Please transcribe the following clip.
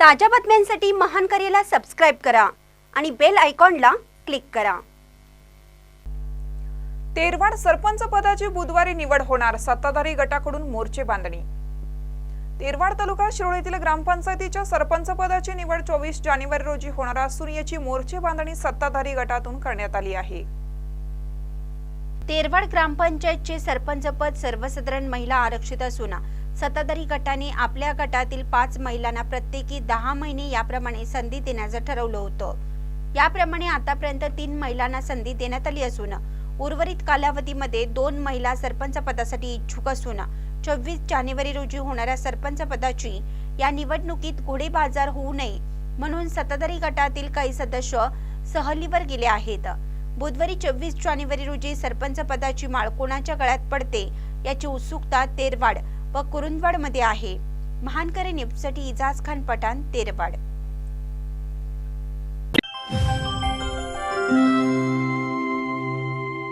ताज्या बातम्यांसाठी महान करेला सबस्क्राईब करा आणि बेल आयकॉनला क्लिक करा. तेरवाड सरपंच पदाची बुधवारी निवड होणार सत्ताधारी गटाकडून मोर्चे बांधणी. तेरवाड तालुका शिरोळीतील ग्रामपंचायतीच्या सरपंच पदाची निवड चोवीस जानेवारी रोजी होणार असून याची मोर्चे बांधणी सत्ताधारी गटातून करण्यात आली आहे. तेरवाड ग्रामपंचायतचे सरपंच पद सर्वसाधारण महिला आरक्षित असून सत्ताधारी गटाने आपल्या गटातील पाच महिलांना प्रत्येकी दहा महिने याप्रमाणे संधी देण्याचं ठरवलं होतं. याप्रमाणे आतापर्यंत तीन महिलांना संधी देण्यात आली असून उर्वरित कालावधीमध्ये दोन महिला सरपंच पदासाठी इच्छुक असून चोवीस जानेवारी रोजी होणाऱ्या सरपंच पदाची या निवडणुकीत घोडेबाजार होऊ नये म्हणून सत्ताधारी गटातील काही सदस्य सहलीवर गेले आहेत. बुधवारी चोवीस जानेवारी रोजी सरपंच पदाची माळ कोणाच्या गळ्यात पडते याची उत्सुकता तेरवाड व कुरुंदवाडमध्ये आहे. महानकरे न्यूजसाठी इजाज खान पठाण तेरवाड